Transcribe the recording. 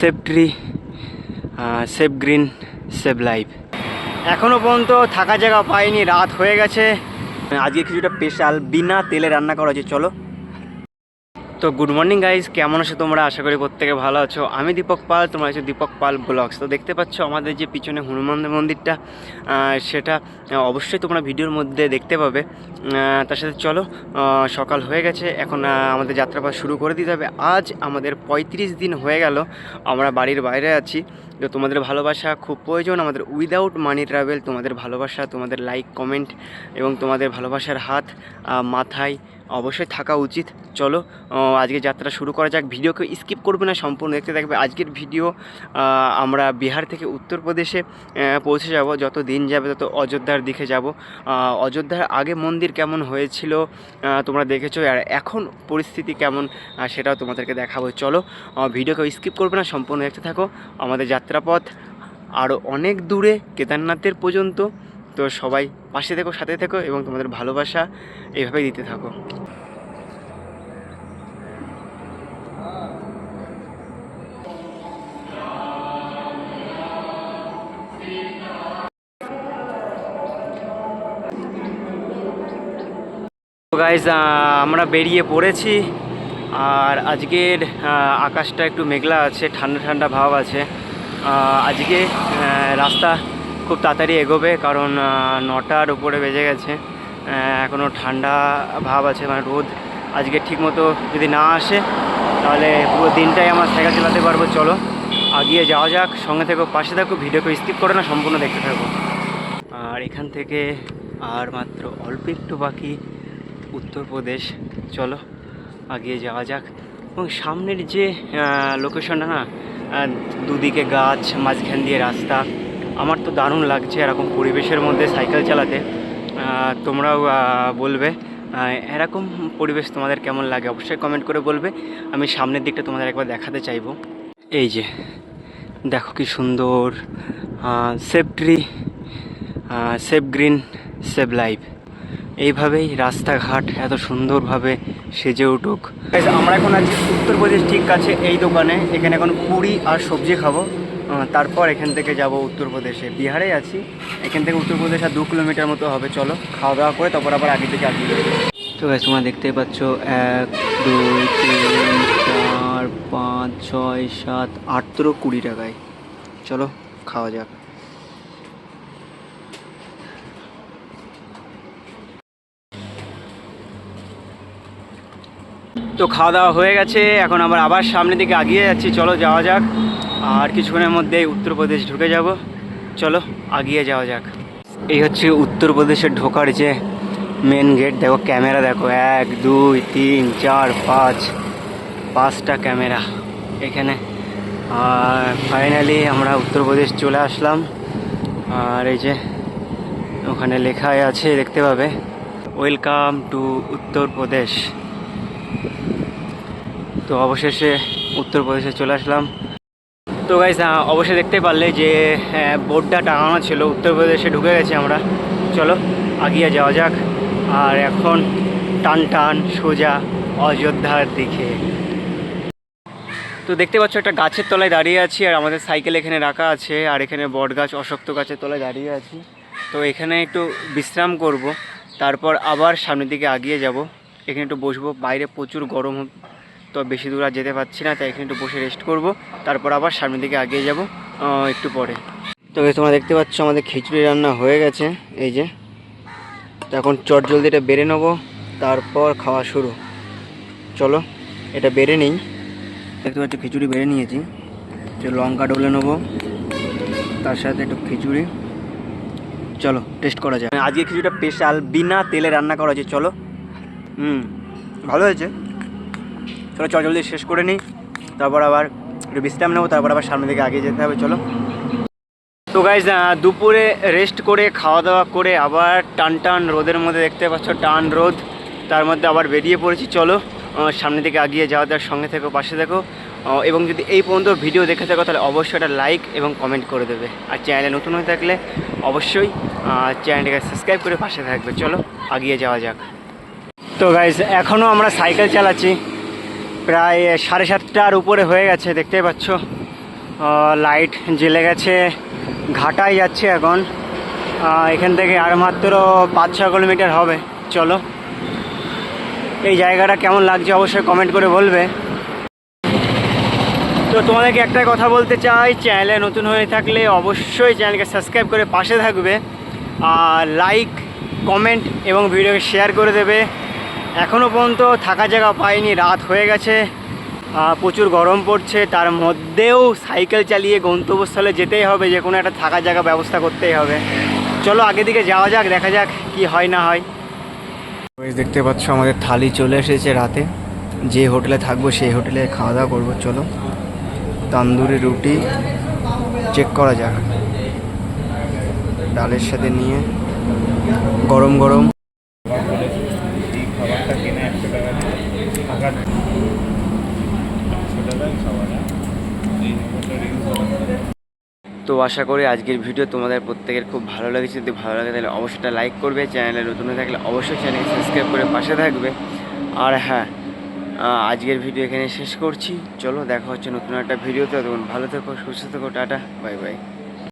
Save tree save green save life. এখনও পর্যন্ত থাকা জায়গা পাইনি, রাত হয়ে গেছে। আজকে কিছুটা স্পেশাল বিনা তেলে রান্না করা হয়েছে, চলো। তো গুড মর্নিং গাইজ কেমন আছো তোমরা? আশা করি প্রত্যেকে ভালো আছো। আমি দীপক পাল, তোমরা আছো দীপক পাল ব্লগস। তো দেখতে পাচ্ছ আমাদের যে পিছনে হনুমান মন্দিরটা সেটা অবশ্যই তোমরা ভিডিওর মধ্যে দেখতে পাবে। তার সাথে চলো সকাল হয়ে গেছে। এখন আমাদের যাত্রাপথ শুরু করে দিতে হবে। আজ আমাদের পঁয়ত্রিশ দিন হয়ে গেল। আমরা বাড়ির বাইরে আছি। তো তোমাদের ভালোবাসা খুব প্রয়োজন। আমাদের উইদাউট মানি ট্রাভেল তোমাদের ভালোবাসা, তোমাদের লাইক কমেন্ট এবং তোমাদের ভালোবাসার হাত মাথায় অবশ্যই থাকা উচিত। চলো আজকে যাত্রা শুরু করা যাক। ভিডিওকে স্কিপ করবে না, সম্পূর্ণ দেখতে থাকবে। আজকের ভিডিও আমরা বিহার থেকে উত্তরপ্রদেশে পৌঁছে যাব। যত দিন যাবে, তত অযোধ্যার দিকে যাব। অযোধ্যার আগে মন্দির কেমন হয়েছিল তোমরা দেখেছ। আর এখন পরিস্থিতি কেমন সেটাও তোমাদেরকে দেখাবো। চলো ভিডিওকে স্কিপ করবে না, সম্পূর্ণ দেখতে থাকো। আমাদের যাত্রাপথ আরও অনেক দূরে, কেদারনাথের পর্যন্ত। তো সবাই পাশে থেকো, সাথে থেকো এবং তোমাদের ভালোবাসা এইভাবেই দিতে থাকো। গাইজ আমরা বেরিয়ে পড়েছি আর আজকের আকাশটা একটু মেঘলা আছে, ঠান্ডা ঠান্ডা ভাব আছে। আজকে রাস্তা খুব তাড়াতাড়ি এগোবে, কারণ নটার উপরে বেজে গেছে। এখনও ঠান্ডা ভাব আছে মানে রোদ আজকে ঠিকমতো যদি না আসে, তাহলে পুরো দিনটাই আমার সাইকেল চালাতে পারব, চলো। আগিয়ে যাওয়া যাক, সঙ্গে থেকো, পাশে থাকো, ভিডিওকে স্কিপ করে না, সম্পূর্ণ দেখতে থাকো। আর এখান থেকে আর মাত্র অল্প একটু বাকি উত্তরপ্রদেশ, চলো, আগিয়ে যাওয়া যাক। এবং সামনের যে লোকেশনটা না দুদিকে গাছ, মাঝখান দিয়ে রাস্তা আমার তো দারুণ লাগছে এরকম পরিবেশের মধ্যে সাইকেল চালাতে। তোমরাও বলবে এরকম পরিবেশ তোমাদের কেমন লাগে অবশ্যই কমেন্ট করে বলবে। আমি সামনের দিকটা তোমাদের একবার দেখাতে চাইব। এই যে, দেখো কি সুন্দর safe tree save green save life এইভাবেই রাস্তাঘাট এত সুন্দরভাবে সেজে উঠুক। আমরা এখন আছি উত্তরপ্রদেশ ঠিক আছে এই দোকানে। এখানে এখন পুরি আর সবজি খাব। তারপর এখান থেকে যাব উত্তরপ্রদেশে বিহারে আছি। এখান থেকে উত্তরপ্রদেশ আর দু কিলোমিটার মতো হবে, চলো। খাওয়া দাওয়া করে তারপর আবার আগে থেকে আগিয়ে তো গাইস তোমরা দেখতেই পাচ্ছ, এক, দুই, তিন, চার, পাঁচ, ছয়, সাত, আটত্র কুড়ি টাকায়। চলো, খাওয়া যাক। তো খাওয়া দাওয়া হয়ে গেছে, এখন আমরা আবার সামনের দিকে আগিয়ে যাচ্ছি। চলো, যাওয়া যাক। আর কিছুক্ষণের মধ্যেই উত্তরপ্রদেশ ঢুকে যাব। চলো, আগিয়ে যাওয়া যাক। এই হচ্ছে উত্তরপ্রদেশে ঢোকার যে মেন গেট দেখো, ক্যামেরা দেখো। এক, দুই, তিন, চার, পাঁচ, পাঁচটা ক্যামেরা এখানে। আর ফাইনালি আমরা উত্তরপ্রদেশ চলে আসলাম। আর এই যে ওখানে লেখাই আছে, দেখতে পাবে। Welcome to Uttar Pradesh. তো অবশেষে উত্তরপ্রদেশে চলে আসলাম। তো গাইস অবশ্যই দেখতে পারলে যে বোর্ডটা টাঙানো ছিল উত্তরপ্রদেশে ঢুকে গেছে আমরা। চলো, আগিয়ে যাওয়া যাক। আর এখন টান টান সোজা অযোধ্যার দিকে। তো দেখতে পাচ্ছ, একটা গাছের তলায় দাঁড়িয়ে আছি, আর আমাদের সাইকেল এখানে রাখা আছে, আর এখানে বট গাছ অশক্ত গাছের তলায় দাঁড়িয়ে আছি। তো এখানে একটু বিশ্রাম করব, তারপর আবার সামনের দিকে আগিয়ে যাব। এখানে একটু বসবো, বাইরে প্রচুর গরম তো বেশি দূর আর যেতে পারছি না, তাই এখানে একটু বসে রেস্ট করব। তারপর আবার সামনের দিকে আগিয়ে যাব একটু পরে। তো তোমরা দেখতে পাচ্ছ আমাদের খিচুড়ি রান্না হয়ে গেছে, এই যে। তো এখন চট জলদি এটা বেড়ে নেব, তারপর খাওয়া শুরু। চলো, এটা বেড়ে নিই। দেখতে পাচ্ছ খিচুড়ি বেড়ে নিয়েছি। যে লঙ্কা ডলে নেব, তার সাথে একটু খিচুড়ি। চলো টেস্ট করা যায় আজকে খিচুড়িটা স্পেশাল বিনা তেলে রান্না করা হয়েছে, চলো। হুম, ভালো হয়েছে। চলো, চল, জলদি শেষ করে নিই। তারপর আবার একটু বিশ্রাম নেব, তারপর আবার সামনের দিকে আগিয়ে যেতে হবে, চলো। তো গাইজ দুপুরে রেস্ট করে, খাওয়া দাওয়া করে আবার টান টান রোদের মধ্যে দেখতে পাচ্ছ, টান রোদ। তার মধ্যে আবার বেরিয়ে পড়েছি, চলো। সামনের দিকে আগিয়ে যাওয়া দেওয়ার সঙ্গে থেকো, পাশে থেকো। এবং যদি এই পর্যন্ত ভিডিও দেখে থাকো, তাহলে অবশ্যই একটা লাইক এবং কমেন্ট করে দেবে। আর চ্যানেলে নতুন হয়ে থাকলে অবশ্যই চ্যানেলটাকে সাবস্ক্রাইব করে পাশে থাকবে। চলো, আগিয়ে যাওয়া যাক। তো গাইজ এখনও আমরা সাইকেল চালাচ্ছি। প্রায় সাড়ে সাতটার উপরে হয়ে গেছে, দেখতেই পাচ্ছ। লাইট জ্বেলে গেছে, ঘাটাই যাচ্ছে এখন। এখান থেকে আর মাত্র পাঁচ ছ কিলোমিটার হবে। চলো। এই জায়গাটা কেমন লাগছে অবশ্যই কমেন্ট করে বলবে। তো তোমাদেরকে একটা কথা বলতে চাই চ্যানেলে নতুন হয়ে থাকলে অবশ্যই চ্যানেলকে সাবস্ক্রাইব করে পাশে থাকবে। আর লাইক কমেন্ট এবং ভিডিওকে শেয়ার করে দেবে। এখনও পর্যন্ত থাকা জায়গা পাইনি, রাত হয়ে গেছে। প্রচুর গরম পড়ছে, তার মধ্যেও সাইকেল চালিয়ে গন্তব্যস্থলে যেতেই হবে, যে কোনো একটা থাকার জায়গা ব্যবস্থা করতেই হবে। চলো আগে দিকে যাওয়া যাক, দেখা যাক কি হয় না হয়। দেখতে পাচ্ছ আমাদের থালি চলে এসেছে রাতে। যে হোটেলে থাকব সেই হোটেলে খাওয়া দাওয়া করব, চলো। তান্দুরি রুটি চেক করা যাক। ডালের সাথে নিয়ে, গরম গরম। তো আশা করি আজকের ভিডিও তোমাদের প্রত্যেকের খুব ভালো লেগেছে। যদি ভালো লাগে তাহলে অবশ্যই লাইক করবে, চ্যানেলে নতুন হয়ে থাকলে অবশ্যই চ্যানেলকে সাবস্ক্রাইব করে পাশে থাকবে। আর হ্যাঁ আজকের ভিডিও এখানে শেষ করছি। চলো, দেখা হচ্ছে নতুন একটা ভিডিওতে। তখন ভালো থেকো, সুস্থ থেকো, টাটা বাই বাই